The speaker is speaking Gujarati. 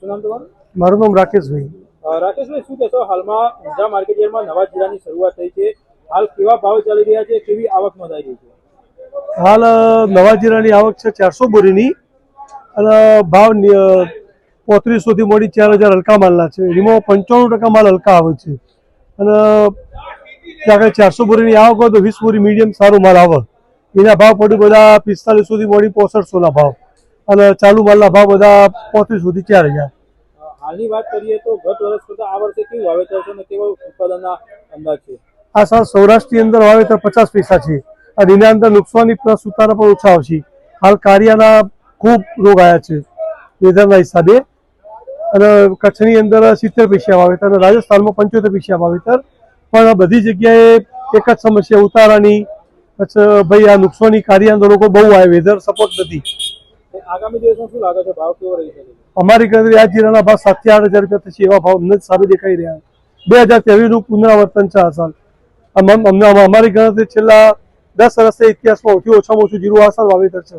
શું નામ તમારું? મારું નામ રાકેશભાઈ. રાકેશભાઈ શું કહેશો? હાલમાં ઊંઝા માર્કેટ યાર્ડમાં નવા જીરાની શરૂઆત થઈ છે. હાલ કેવા ભાવ ચાલી રહ્યા છે? કેવી આવક નોંધાઈ રહી છે? હાલ નવા જીરાની આવક છે ચારસો બોરીની. અને ભાવ પોત્રીસો થી મોડી ચાર હજાર હલકા માલના છે. એમાં પંચાણું ટકા માલ હલકા આવે છે. અને ત્યાં આગળ ચારસો બોરીની આવક હોય તો વીસ બોરી મીડિયમ સારું માલ આવે. એના ભાવ પડ્યું બધા પિસ્તાલીસો થી મોડી પોસઠસોના ભાવ. અને ચાલુ માલના ભાવ બધા પોત્રીસ સુધી ચાર હજાર હાલની વાત કરીએ તો ગત વર્ષ કરતા આ વર્ષે કેવું વાવેતર છે અને કેવા ઉત્પાદનના અંદાજ છે? આ સાલ સૌરાષ્ટ્રની અંદર વાવેતર પચાસ પૈસા છે. અને એના અંદર નુકસાની પ્લસ ઉતારા પણ ઓછા આવશે. હાલ કારિયાના ખૂબ રોગ આવ્યા છે. વેધરના હિસાબે. અને કચ્છની અંદર સિત્તેર પૈસા વાવેતર અને રાજસ્થાનમાં પંચોતેર પૈસા વાવેતર. પણ આ બધી જગ્યાએ એક જ સમસ્યા ઉતારાની. પછી ભાઈ આ નુકસાની અંદર લોકો બહુ આવે વેધર સપોર્ટ નથી. અમારી ગણતરી આ જીરાના ભાવ સાતથી આઠ હજાર રૂપિયા થશે, એવા ભાવ અમને સારું દેખાઈ રહ્યા બે હજાર ત્રેવીસનું પુનરાવર્તન છે આ સાલ. અમને અમારી ગણતરી છેલ્લા દસ વર્ષના ઇતિહાસમાં ઓછી ઓછામાં ઓછું જીરું આ સાલ વાવેતર છે.